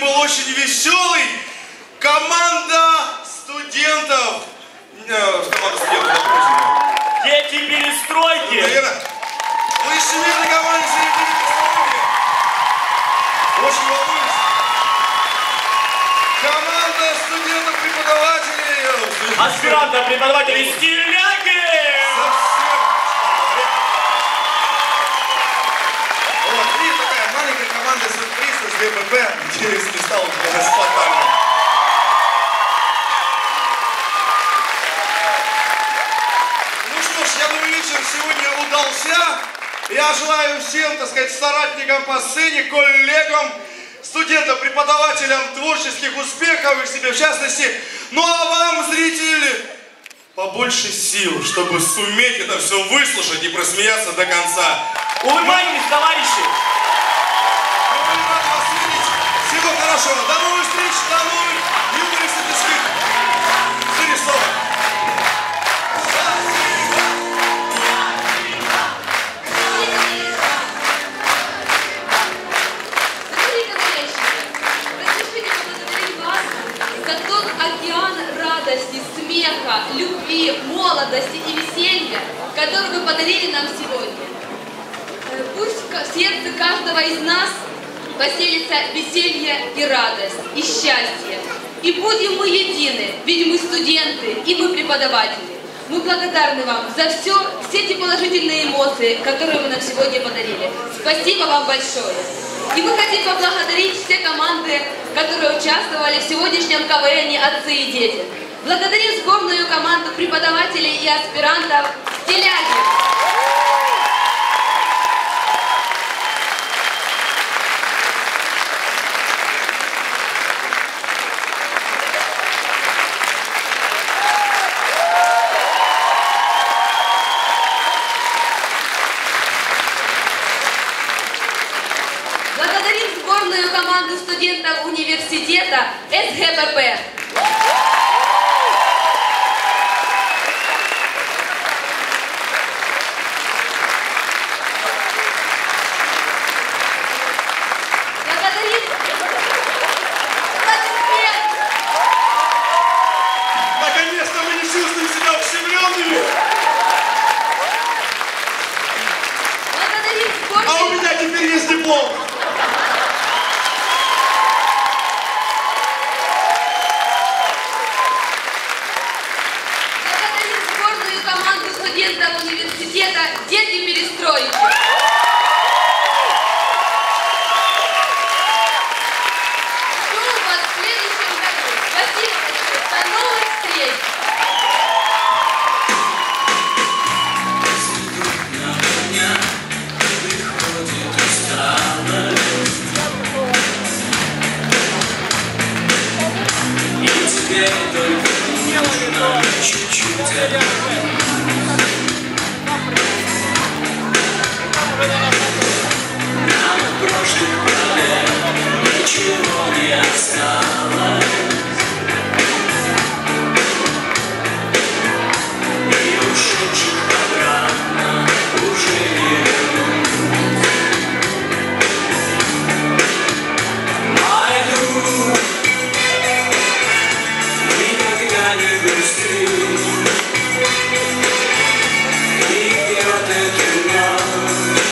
был очень веселый. Команда студентов. Э, Команда студентов. Дети перестройки. Наверное, мы всемирной команды середины Песнологии. Очень волнуюсь. Команда студентов-преподавателей. э, Аспиранта ВПП, где если стал. Ну что ж, я думаю, вечер сегодня удался. Я желаю всем, так сказать, соратникам по сцене, коллегам, студентам, преподавателям творческих успехов и себе в частности. Ну а вам, зрители, побольше сил, чтобы суметь это все выслушать и просмеяться до конца. Улыбайтесь, товарищи. Хорошего. До новых встреч, до новых юмористических зарисовок. Океан радости, смеха, любви, молодости и веселья, который вы подарили нам сегодня. Э, Пусть в сердце каждого из нас поселится веселье и радость, и счастье. И будем мы едины, ведь мы студенты, и мы преподаватели. Мы благодарны вам за все, все эти положительные эмоции, которые вы нам сегодня подарили. Спасибо вам большое. И мы хотим поблагодарить все команды, которые участвовали в сегодняшнем КВН «Отцы и дети». Благодарим сборную команду преподавателей и аспирантов «Теляги». Благодарим сборную команду студентов университета СГПП. от университета дети перестройки. Жду вас в следующем году. Спасибо большое. До новых встреч. Чуть-чуть I never this.